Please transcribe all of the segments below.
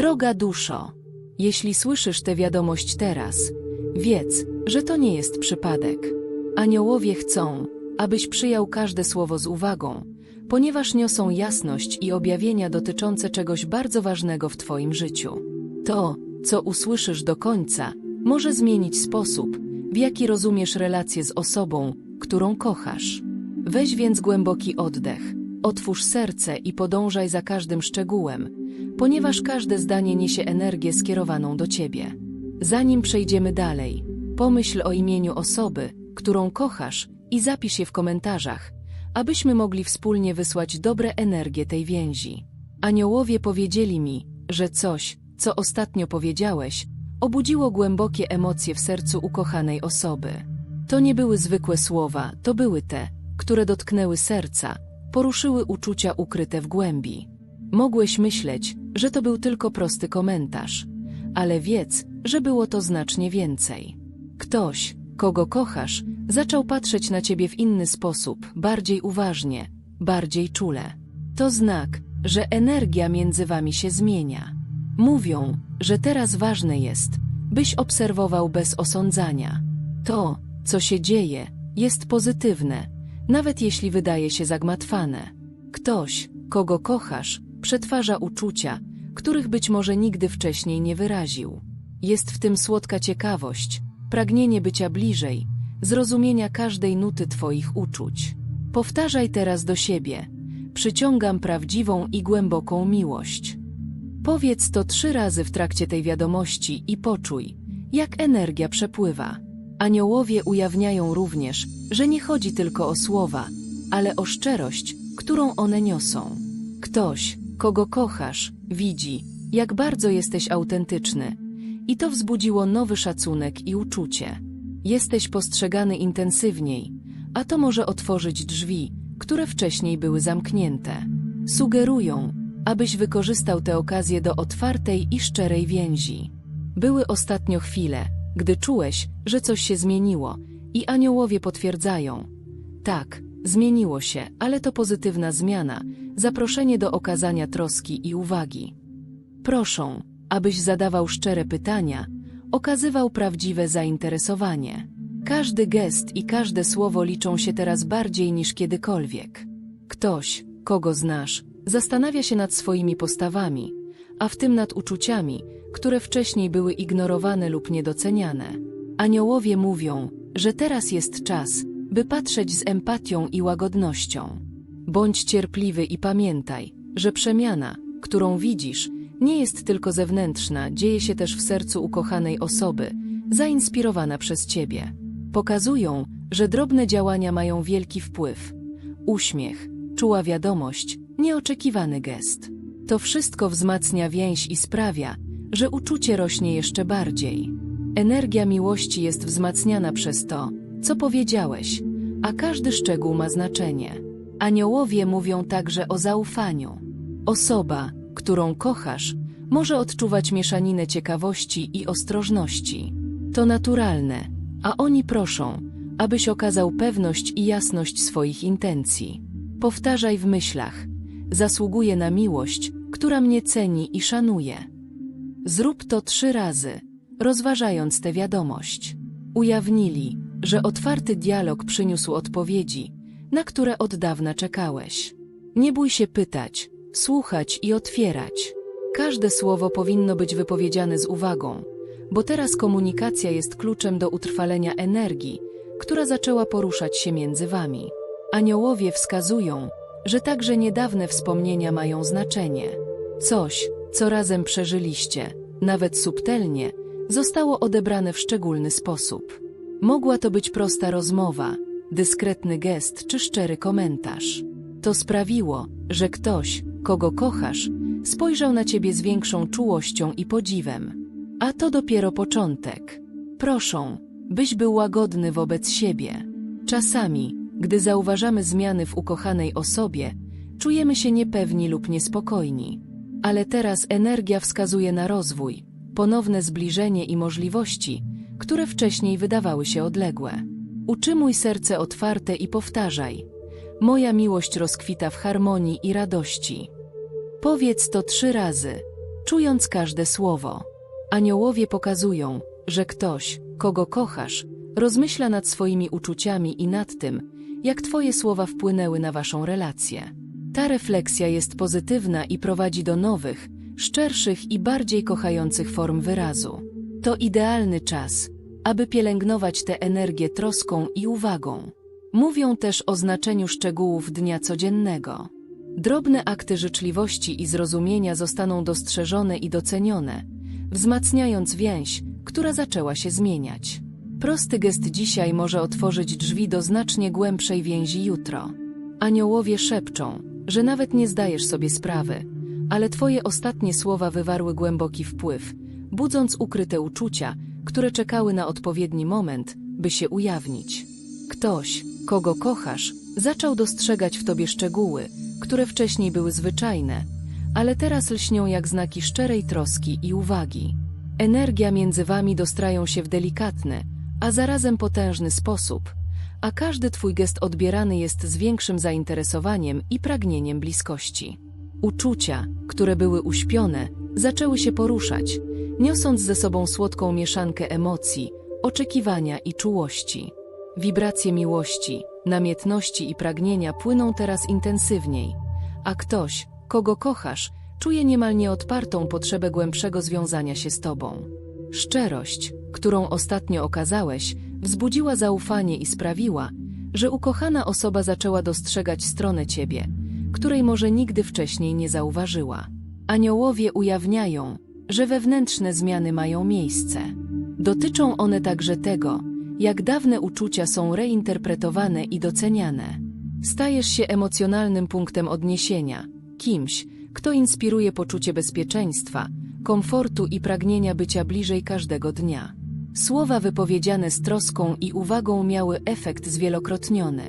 Droga duszo, jeśli słyszysz tę wiadomość teraz, wiedz, że to nie jest przypadek. Aniołowie chcą, abyś przyjął każde słowo z uwagą, ponieważ niosą jasność i objawienia dotyczące czegoś bardzo ważnego w Twoim życiu. To, co usłyszysz do końca, może zmienić sposób, w jaki rozumiesz relacje z osobą, którą kochasz. Weź więc głęboki oddech, otwórz serce i podążaj za każdym szczegółem, ponieważ każde zdanie niesie energię skierowaną do Ciebie. Zanim przejdziemy dalej, pomyśl o imieniu osoby, którą kochasz i zapisz je w komentarzach, abyśmy mogli wspólnie wysłać dobre energie tej więzi. Aniołowie powiedzieli mi, że coś, co ostatnio powiedziałeś, obudziło głębokie emocje w sercu ukochanej osoby. To nie były zwykłe słowa, to były te, które dotknęły serca, poruszyły uczucia ukryte w głębi. Mogłeś myśleć, że to był tylko prosty komentarz, ale wiedz, że było to znacznie więcej. Ktoś, kogo kochasz, zaczął patrzeć na ciebie w inny sposób, bardziej uważnie, bardziej czule. To znak, że energia między wami się zmienia. Mówią, że teraz ważne jest, byś obserwował bez osądzania. To, co się dzieje, jest pozytywne, nawet jeśli wydaje się zagmatwane. Ktoś, kogo kochasz, przetwarza uczucia, których być może nigdy wcześniej nie wyraził. Jest w tym słodka ciekawość, pragnienie bycia bliżej, zrozumienia każdej nuty Twoich uczuć. Powtarzaj teraz do siebie: Przyciągam prawdziwą i głęboką miłość. Powiedz to trzy razy w trakcie tej wiadomości i poczuj, jak energia przepływa. Aniołowie ujawniają również, że nie chodzi tylko o słowa, ale o szczerość, którą one niosą. Ktoś, kogo kochasz, widzi, jak bardzo jesteś autentyczny, i to wzbudziło nowy szacunek i uczucie. Jesteś postrzegany intensywniej, a to może otworzyć drzwi, które wcześniej były zamknięte. Sugerują, abyś wykorzystał tę okazję do otwartej i szczerej więzi. Były ostatnio chwile, gdy czułeś, że coś się zmieniło i aniołowie potwierdzają. Tak, zmieniło się, ale to pozytywna zmiana, zaproszenie do okazania troski i uwagi. Proszą, abyś zadawał szczere pytania, okazywał prawdziwe zainteresowanie. Każdy gest i każde słowo liczą się teraz bardziej niż kiedykolwiek. Ktoś, kogo znasz, zastanawia się nad swoimi postawami, a w tym nad uczuciami, które wcześniej były ignorowane lub niedoceniane. Aniołowie mówią, że teraz jest czas, by patrzeć z empatią i łagodnością. Bądź cierpliwy i pamiętaj, że przemiana, którą widzisz, nie jest tylko zewnętrzna, dzieje się też w sercu ukochanej osoby, zainspirowana przez Ciebie. Pokazują, że drobne działania mają wielki wpływ. Uśmiech, czuła wiadomość, nieoczekiwany gest. To wszystko wzmacnia więź i sprawia, że uczucie rośnie jeszcze bardziej. Energia miłości jest wzmacniana przez to, co powiedziałeś, a każdy szczegół ma znaczenie. Aniołowie mówią także o zaufaniu. Osoba, którą kochasz, może odczuwać mieszaninę ciekawości i ostrożności. To naturalne, a oni proszą, abyś okazał pewność i jasność swoich intencji. Powtarzaj w myślach: Zasługuję na miłość, która mnie ceni i szanuje. Zrób to trzy razy, rozważając tę wiadomość. Ujawnili, że otwarty dialog przyniósł odpowiedzi, na które od dawna czekałeś. Nie bój się pytać, słuchać i otwierać. Każde słowo powinno być wypowiedziane z uwagą, bo teraz komunikacja jest kluczem do utrwalenia energii, która zaczęła poruszać się między wami. Aniołowie wskazują, że także niedawne wspomnienia mają znaczenie. Coś, co razem przeżyliście, nawet subtelnie, zostało odebrane w szczególny sposób. Mogła to być prosta rozmowa, dyskretny gest czy szczery komentarz. To sprawiło, że ktoś, kogo kochasz, spojrzał na ciebie z większą czułością i podziwem. A to dopiero początek. Proszą, byś był łagodny wobec siebie. Czasami, gdy zauważamy zmiany w ukochanej osobie, czujemy się niepewni lub niespokojni. Ale teraz energia wskazuje na rozwój, ponowne zbliżenie i możliwości, które wcześniej wydawały się odległe. Utrzymuj serce otwarte i powtarzaj. Moja miłość rozkwita w harmonii i radości. Powiedz to trzy razy. czując każde słowo. Aniołowie pokazują, że ktoś, kogo kochasz, rozmyśla nad swoimi uczuciami i nad tym, jak Twoje słowa wpłynęły na Waszą relację. Ta refleksja jest pozytywna i prowadzi do nowych, szczerszych i bardziej kochających form wyrazu. To idealny czas, aby pielęgnować tę energię troską i uwagą. Mówią też o znaczeniu szczegółów dnia codziennego. Drobne akty życzliwości i zrozumienia zostaną dostrzeżone i docenione, wzmacniając więź, która zaczęła się zmieniać. Prosty gest dzisiaj może otworzyć drzwi do znacznie głębszej więzi jutro. Aniołowie szepczą, że nawet nie zdajesz sobie sprawy, ale twoje ostatnie słowa wywarły głęboki wpływ, budząc ukryte uczucia, które czekały na odpowiedni moment, by się ujawnić. Ktoś, kogo kochasz, zaczął dostrzegać w tobie szczegóły, które wcześniej były zwyczajne, ale teraz lśnią jak znaki szczerej troski i uwagi. Energia między wami dostrają się w delikatny, a zarazem potężny sposób, a każdy twój gest odbierany jest z większym zainteresowaniem i pragnieniem bliskości. Uczucia, które były uśpione, zaczęły się poruszać, niosąc ze sobą słodką mieszankę emocji, oczekiwania i czułości. Wibracje miłości, namiętności i pragnienia płyną teraz intensywniej, a ktoś, kogo kochasz, czuje niemal nieodpartą potrzebę głębszego związania się z tobą. Szczerość, którą ostatnio okazałeś, wzbudziła zaufanie i sprawiła, że ukochana osoba zaczęła dostrzegać stronę ciebie, której może nigdy wcześniej nie zauważyła. Aniołowie ujawniają, że wewnętrzne zmiany mają miejsce. Dotyczą one także tego, jak dawne uczucia są reinterpretowane i doceniane. Stajesz się emocjonalnym punktem odniesienia, kimś, kto inspiruje poczucie bezpieczeństwa, komfortu i pragnienia bycia bliżej każdego dnia. Słowa wypowiedziane z troską i uwagą miały efekt zwielokrotniony.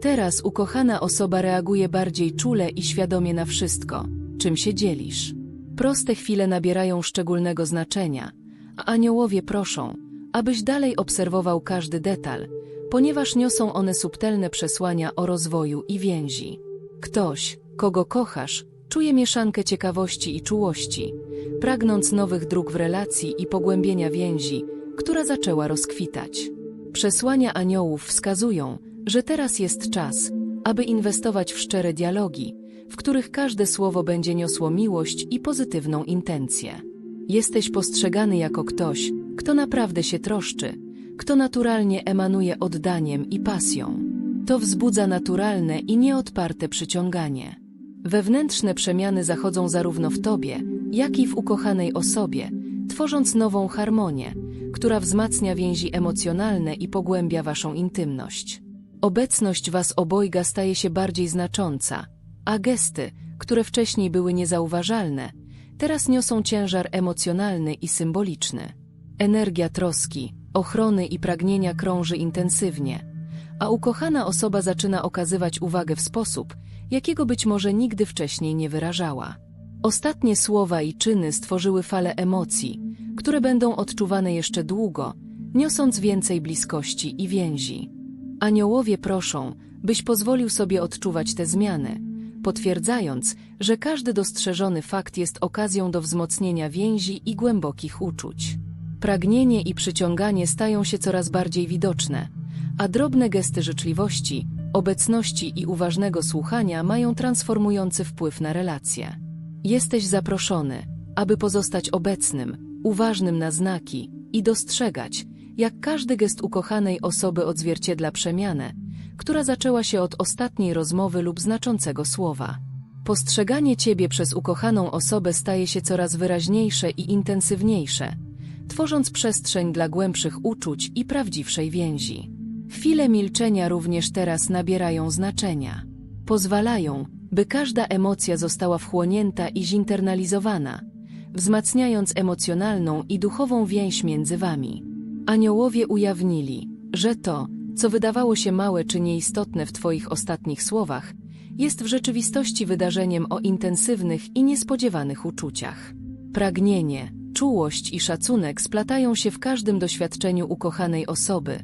Teraz ukochana osoba reaguje bardziej czule i świadomie na wszystko, czym się dzielisz. Proste chwile nabierają szczególnego znaczenia, a aniołowie proszą, abyś dalej obserwował każdy detal, ponieważ niosą one subtelne przesłania o rozwoju i więzi. Ktoś, kogo kochasz, czuje mieszankę ciekawości i czułości, pragnąc nowych dróg w relacji i pogłębienia więzi, która zaczęła rozkwitać. Przesłania aniołów wskazują, że teraz jest czas, aby inwestować w szczere dialogi, w których każde słowo będzie niosło miłość i pozytywną intencję. Jesteś postrzegany jako ktoś, kto naprawdę się troszczy, kto naturalnie emanuje oddaniem i pasją. To wzbudza naturalne i nieodparte przyciąganie. Wewnętrzne przemiany zachodzą zarówno w tobie, jak i w ukochanej osobie, tworząc nową harmonię, która wzmacnia więzi emocjonalne i pogłębia waszą intymność. Obecność was obojga staje się bardziej znacząca, a gesty, które wcześniej były niezauważalne, teraz niosą ciężar emocjonalny i symboliczny. Energia troski, ochrony i pragnienia krąży intensywnie, a ukochana osoba zaczyna okazywać uwagę w sposób, jakiego być może nigdy wcześniej nie wyrażała. Ostatnie słowa i czyny stworzyły falę emocji, które będą odczuwane jeszcze długo, niosąc więcej bliskości i więzi. Aniołowie proszą, byś pozwolił sobie odczuwać te zmiany, potwierdzając, że każdy dostrzeżony fakt jest okazją do wzmocnienia więzi i głębokich uczuć. Pragnienie i przyciąganie stają się coraz bardziej widoczne, a drobne gesty życzliwości, obecności i uważnego słuchania mają transformujący wpływ na relacje. Jesteś zaproszony, aby pozostać obecnym, uważnym na znaki i dostrzegać, jak każdy gest ukochanej osoby odzwierciedla przemianę, która zaczęła się od ostatniej rozmowy lub znaczącego słowa. Postrzeganie ciebie przez ukochaną osobę staje się coraz wyraźniejsze i intensywniejsze, tworząc przestrzeń dla głębszych uczuć i prawdziwszej więzi. Chwile milczenia również teraz nabierają znaczenia. Pozwalają, by każda emocja została wchłonięta i zinternalizowana, wzmacniając emocjonalną i duchową więź między wami. Aniołowie ujawnili, że to, co wydawało się małe czy nieistotne w Twoich ostatnich słowach, jest w rzeczywistości wydarzeniem o intensywnych i niespodziewanych uczuciach. Pragnienie, czułość i szacunek splatają się w każdym doświadczeniu ukochanej osoby,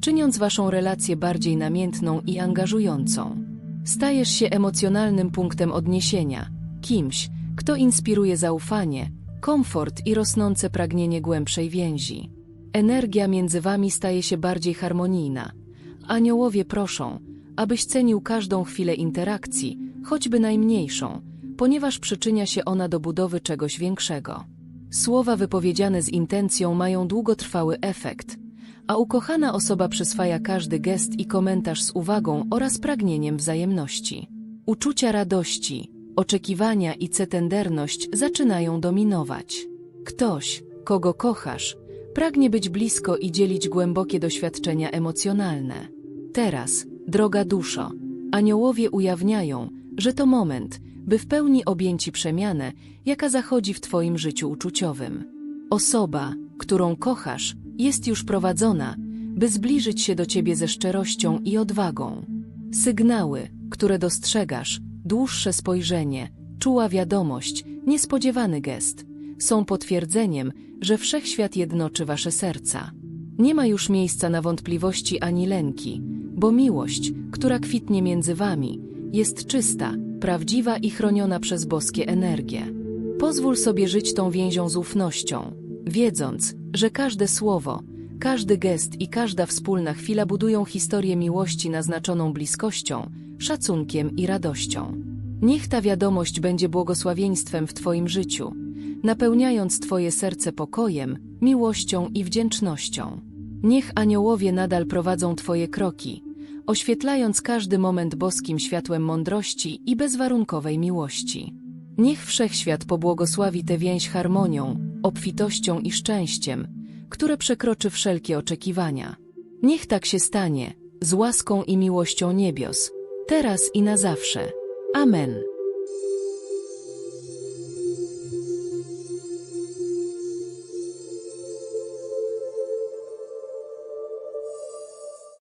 czyniąc Waszą relację bardziej namiętną i angażującą. Stajesz się emocjonalnym punktem odniesienia, kimś, kto inspiruje zaufanie, komfort i rosnące pragnienie głębszej więzi. Energia między wami staje się bardziej harmonijna. Aniołowie proszą, abyś cenił każdą chwilę interakcji, choćby najmniejszą, ponieważ przyczynia się ona do budowy czegoś większego. Słowa wypowiedziane z intencją mają długotrwały efekt, a ukochana osoba przyswaja każdy gest i komentarz z uwagą oraz pragnieniem wzajemności. Uczucia radości, oczekiwania i cetenderność zaczynają dominować. Ktoś, kogo kochasz, pragnie być blisko i dzielić głębokie doświadczenia emocjonalne. Teraz, droga duszo, aniołowie ujawniają, że to moment, by w pełni objęci przemianę, jaka zachodzi w Twoim życiu uczuciowym. Osoba, którą kochasz, jest już prowadzona, by zbliżyć się do Ciebie ze szczerością i odwagą. Sygnały, które dostrzegasz, dłuższe spojrzenie, czuła wiadomość, niespodziewany gest, są potwierdzeniem, że wszechświat jednoczy Wasze serca. Nie ma już miejsca na wątpliwości ani lęki, bo miłość, która kwitnie między Wami, jest czysta, prawdziwa i chroniona przez boskie energie. Pozwól sobie żyć tą więzią z ufnością, wiedząc, że każde słowo, każdy gest i każda wspólna chwila budują historię miłości naznaczoną bliskością, szacunkiem i radością. Niech ta wiadomość będzie błogosławieństwem w Twoim życiu, napełniając Twoje serce pokojem, miłością i wdzięcznością. Niech aniołowie nadal prowadzą Twoje kroki, oświetlając każdy moment boskim światłem mądrości i bezwarunkowej miłości. Niech wszechświat pobłogosławi tę więź harmonią, obfitością i szczęściem, które przekroczy wszelkie oczekiwania. Niech tak się stanie, z łaską i miłością niebios, teraz i na zawsze. Amen.